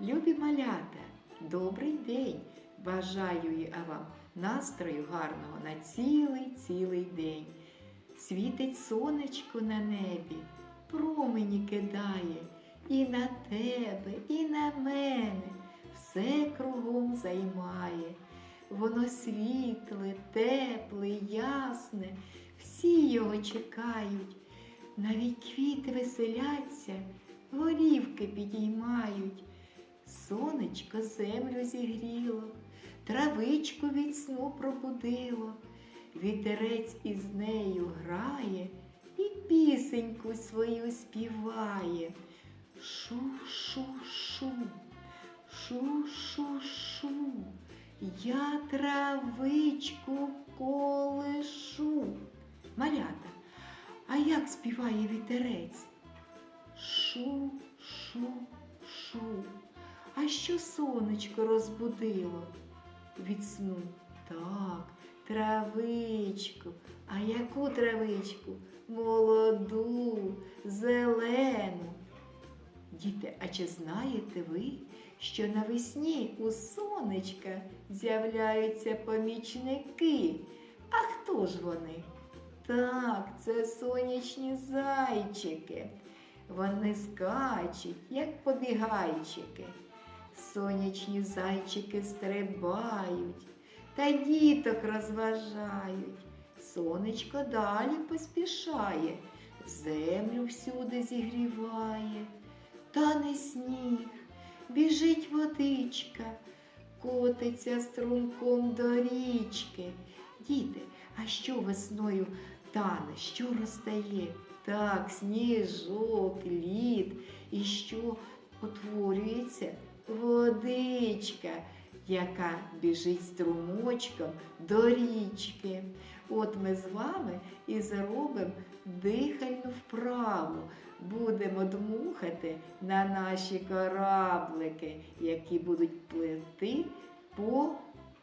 Любі малята, добрий день! Бажаю я вам настрою гарного на цілий цілий день. Світить сонечко на небі, промені кидає і на тебе, і на мене все кругом займає. Воно світле, тепле, ясне, всі його чекають. Навіть квіти веселяться, горівки підіймають. Сонечко землю зігріло, травичку від сну пробудило, вітерець із нею грає і пісеньку свою співає. Шу-шу-шу, шу-шу-шу, я травичку колишу. Малята, а як співає вітерець? Шу, шу, шу. А що сонечко розбудило від сну? Так, травичку. А яку травичку? Молоду, зелену. Діти, а чи знаєте ви, що навесні у сонечка з'являються помічники? А хто ж вони? Так, це сонячні зайчики. Вони скачуть, як побігайчики. Сонячні зайчики стрибають та діток розважають. Сонечко далі поспішає, землю всюди зігріває. Тане сніг, біжить водичка, котиться струмком до річки. Діти, а що весною тане, що розтає? Так, сніжок, лід, і що утворюється водичка, яка біжить струмочком до річки. От ми з вами і зробимо дихальну вправу. Будемо дмухати на наші кораблики, які будуть пливти по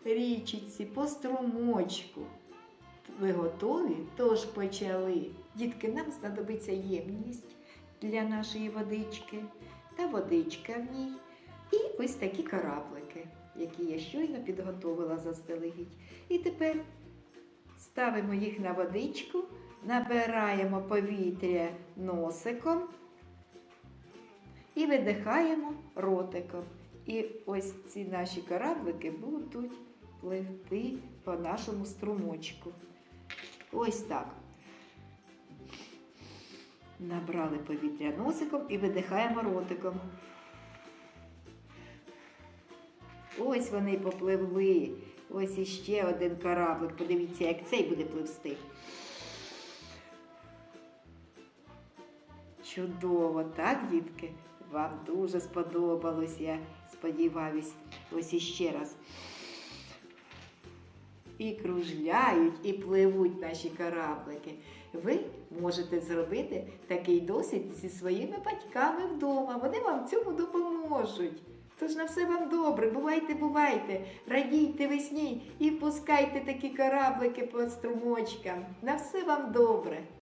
річці, по струмочку. Ви готові? Тож почали. Дітки, нам знадобиться ємність для нашої водички та водичка в ній. І ось такі кораблики, які я щойно підготовила заздалегідь. І тепер ставимо їх на водичку, набираємо повітря носиком і видихаємо ротиком. І ось ці наші кораблики будуть пливти по нашому струмочку. Ось так. Набрали повітря носиком і видихаємо ротиком. Ось вони попливли. Ось іще один кораблик. Подивіться, як цей буде пливсти. Чудово, так, дітки? Вам дуже сподобалось, я сподіваюсь. Ось іще раз. І кружляють, і пливуть наші кораблики. Ви можете зробити такий досвід зі своїми батьками вдома. Вони вам в цьому допоможуть. Тож на все вам добре, бувайте, бувайте, радійте весні і пускайте такі кораблики по струмочкам. На все вам добре.